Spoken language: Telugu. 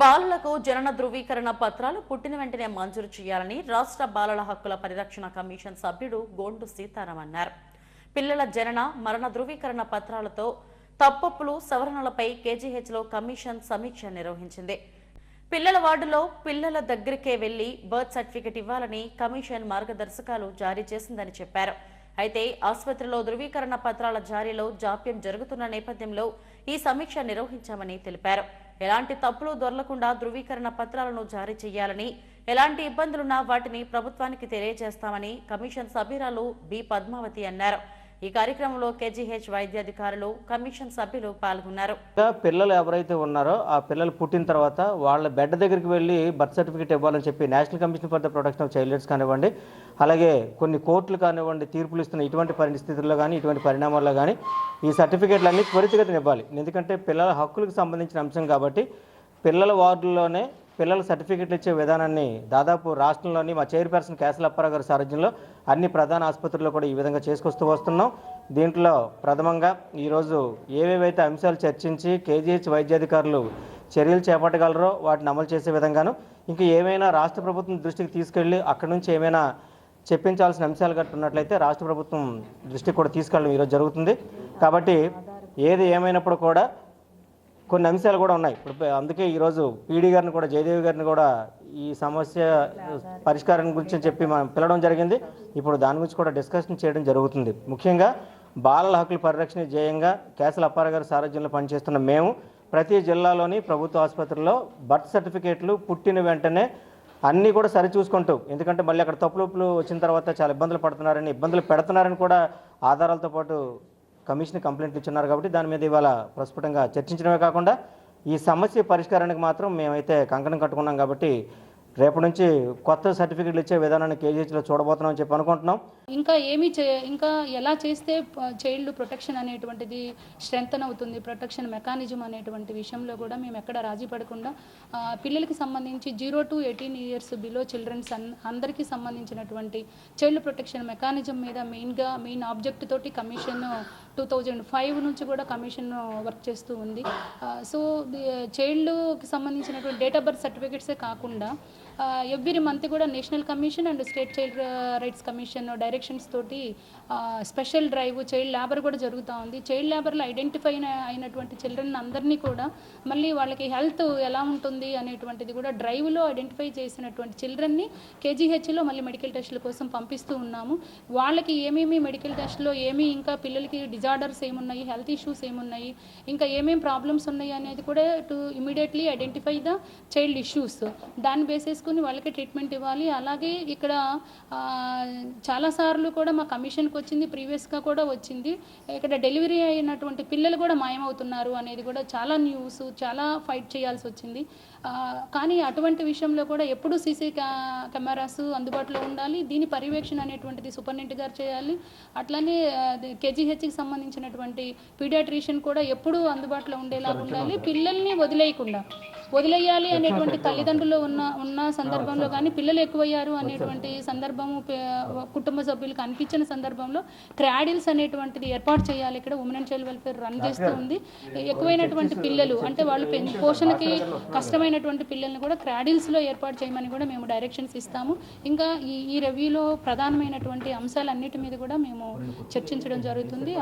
బాలలకు జనన ధృవీకరణ పత్రాలు పుట్టిన వెంటనే మంజూరు చేయాలని రాష్ట్ర బాలల హక్కుల పరిరక్షణ కమిషన్ సభ్యుడు గోండు సీతారాం అన్నారు. పిల్లల జనన మరణ ధృవీకరణ పత్రాలతో తప్పప్పులు సవరణలపై కేజీహెచ్లో కమిషన్ సమీక్ష నిర్వహించింది. పిల్లల వార్డులో పిల్లల దగ్గరికే వెళ్ళి బర్త్ సర్టిఫికెట్ ఇవ్వాలని కమిషన్ మార్గదర్శకాలు జారీ చేసిందని చెప్పారు. అయితే ఆసుపత్రిలో ధృవీకరణ పత్రాల జారీలో జాప్యం జరుగుతున్న నేపథ్యంలో ఈ సమీక్ష నిర్వహించామని తెలిపారు. ఎలాంటి తప్పులు దొరలకుండా ధృవీకరణ పత్రాలను జారీ చేయాలని ఎలాంటి ఇబ్బందులున్నా వాటిని ప్రభుత్వానికి తెలియజేస్తామని కమిషన్ సభ్యురాలు బి. పద్మావతి అన్నారు. ఈ కార్యక్రమంలో కేజీహెచ్ వైద్యాధికారులు కమిషన్ సభ్యులు పాల్గొన్నారు. పిల్లలు ఎవరైతే ఉన్నారో ఆ పిల్లలు పుట్టిన తర్వాత వాళ్ళ బెడ్ దగ్గరికి వెళ్ళి బర్త్ సర్టిఫికేట్ ఇవ్వాలని చెప్పి national commission for the protection of childs కానివ్వండి అలాగే కొన్ని కోర్టులు కానివ్వండి తీర్పులు ఇస్తున్న ఇటువంటి పరిస్థితుల్లో కానీ ఇటువంటి పరిణామాల్లో కానీ ఈ సర్టిఫికేట్లు అన్ని త్వరితగతిన ఇవ్వాలి. ఎందుకంటే పిల్లల హక్కులకు సంబంధించిన అంశం కాబట్టి పిల్లల వార్డుల్లోనే పిల్లల సర్టిఫికెట్లు ఇచ్చే విధానాన్ని దాదాపు రాష్ట్రంలోని మా చైర్పర్సన్ కేసలప్పారావు గారి సారథ్యంలో అన్ని ప్రధాన ఆసుపత్రుల్లో కూడా ఈ విధంగా చేసుకొస్తూ వస్తున్నాం. దీంట్లో ప్రథమంగా ఈరోజు ఏవేవైతే అంశాలు చర్చించి కేజీహెచ్ వైద్యాధికారులు చర్యలు చేపట్టగలరో వాటిని అమలు చేసే విధంగాను ఇంకా ఏమైనా రాష్ట్ర ప్రభుత్వం దృష్టికి తీసుకెళ్ళి అక్కడి నుంచి ఏమైనా చెప్పించాల్సిన అంశాలు గట్టి ఉన్నట్లయితే రాష్ట్ర ప్రభుత్వం దృష్టికి కూడా తీసుకెళ్ళడం ఈరోజు జరుగుతుంది. కాబట్టి ఏది ఏమైనప్పుడు కూడా కొన్ని అంశాలు కూడా ఉన్నాయి. ఇప్పుడు అందుకే ఈరోజు పీడీ గారిని కూడా జయదేవి గారిని కూడా ఈ సమస్య పరిష్కారం గురించి చెప్పి మనం పిలవడం జరిగింది. ఇప్పుడు దాని గురించి కూడా డిస్కషన్ చేయడం జరుగుతుంది. ముఖ్యంగా బాలల హక్కుల పరిరక్షణ జయంగా కేసల అప్పార గారి సారథ్యంలో పనిచేస్తున్న మేము ప్రతి జిల్లాలోని ప్రభుత్వ ఆసుపత్రుల్లో బర్త్ సర్టిఫికేట్లు పుట్టిన వెంటనే అన్నీ కూడా సరిచూసుకుంటూ ఎందుకంటే మళ్ళీ అక్కడ తప్పులుపులు వచ్చిన తర్వాత చాలా ఇబ్బందులు పడుతున్నారని ఇబ్బందులు పెడుతున్నారని కూడా ఆధారాలతో పాటు కమిషన్ కంప్లైంట్లు ఇచ్చున్నారు కాబట్టి దాని మీద ఇవాళ ప్రస్ఫుటంగా చర్చించడమే కాకుండా ఈ సమస్య పరిష్కారానికి మాత్రం మేమైతే కంకణం కట్టుకున్నాం కాబట్టి రేపటి నుంచి కొత్త సర్టిఫికెట్లు ఇచ్చే విధానాన్ని కేజీహెచ్లో చూడబోతున్నాం అని చెప్పి అనుకుంటున్నాం. ఇంకా ఏమి చే ఇంకా ఎలా చేస్తే చైల్డ్ ప్రొటెక్షన్ అనేటువంటిది స్ట్రెంగ్తన్ అవుతుంది ప్రొటెక్షన్ మెకానిజం అనేటువంటి విషయంలో కూడా మేము ఎక్కడ రాజీ పడకుండా పిల్లలకి సంబంధించి zero to eighteen years below childrens అన్ అందరికీ సంబంధించినటువంటి చైల్డ్ ప్రొటెక్షన్ మెకానిజం మీద మెయిన్గా మెయిన్ ఆబ్జెక్ట్ తోటి కమిషన్ టూ థౌజండ్ ఫైవ్ నుంచి కూడా కమిషన్ వర్క్ చేస్తూ ఉంది. సో చైల్డ్కి సంబంధించినటువంటి డేట్ ఆఫ్ బర్త్ సర్టిఫికెట్సే కాకుండా ఎవ్రీ మంత్ కూడా national commission and state child rights commission directions తోటి స్పెషల్ డ్రైవ్ చైల్డ్ లేబర్ కూడా జరుగుతూ ఉంది. చైల్డ్ లేబర్లో ఐడెంటిఫై అయినటువంటి చిల్డ్రన్ అందరినీ కూడా మళ్ళీ వాళ్ళకి హెల్త్ ఎలా ఉంటుంది అనేటువంటిది కూడా డ్రైవ్లో ఐడెంటిఫై చేసినటువంటి చిల్డ్రన్ని కేజీహెచ్లో మళ్ళీ మెడికల్ టెస్టుల కోసం పంపిస్తూ ఉన్నాము. వాళ్ళకి ఏమేమి మెడికల్ టెస్ట్లో ఏమి ఇంకా పిల్లలకి డిజార్డర్స్ ఏమున్నాయి హెల్త్ ఇష్యూస్ ఏమున్నాయి ఇంకా ఏమేమి ప్రాబ్లమ్స్ ఉన్నాయి అనేది కూడా to immediately identify the child issues దాని బేసిస్ చేసుకుని వాళ్ళకి ట్రీట్మెంట్ ఇవ్వాలి. అలాగే ఇక్కడ చాలాసార్లు కూడా మా కమిషన్కి వచ్చింది ప్రీవియస్గా కూడా వచ్చింది. ఇక్కడ డెలివరీ అయినటువంటి పిల్లలు కూడా మాయమవుతున్నారు అనేది కూడా చాలా న్యూస్ చాలా ఫైట్ చేయాల్సి వచ్చింది. కానీ అటువంటి విషయంలో కూడా ఎప్పుడు సీసీ కెమెరాస్ అందుబాటులో ఉండాలి దీని పర్యవేక్షణ అనేటువంటిది సూపరింటెండెంట్ గారు చేయాలి. అట్లానే కేజీహెచ్కి సంబంధించినటువంటి పీడియాట్రిషియన్ కూడా ఎప్పుడూ అందుబాటులో ఉండేలా. ఉండాలి పిల్లల్ని వదిలేయకుండా వదిలేయాలి అనేటువంటి తల్లిదండ్రులు ఉన్న ఉన్న సందర్భంలో కానీ పిల్లలు ఎక్కువయ్యారు అనేటువంటి సందర్భము కుటుంబ సభ్యులకు అనిపించిన సందర్భంలో క్రాడిల్స్ అనేటువంటిది ఏర్పాటు చేయాలి. ఇక్కడ women and child welfare run చేస్తూ ఉంది. ఎక్కువైనటువంటి పిల్లలు అంటే వాళ్ళు పోషణకి కష్టమైనటువంటి పిల్లల్ని కూడా క్రాడిల్స్లో ఏర్పాటు చేయమని కూడా మేము డైరెక్షన్స్ ఇస్తాము. ఇంకా ఈ ఈ రివ్యూలో ప్రధానమైనటువంటి అంశాలన్నిటి మీద కూడా మేము చర్చించడం జరుగుతుంది.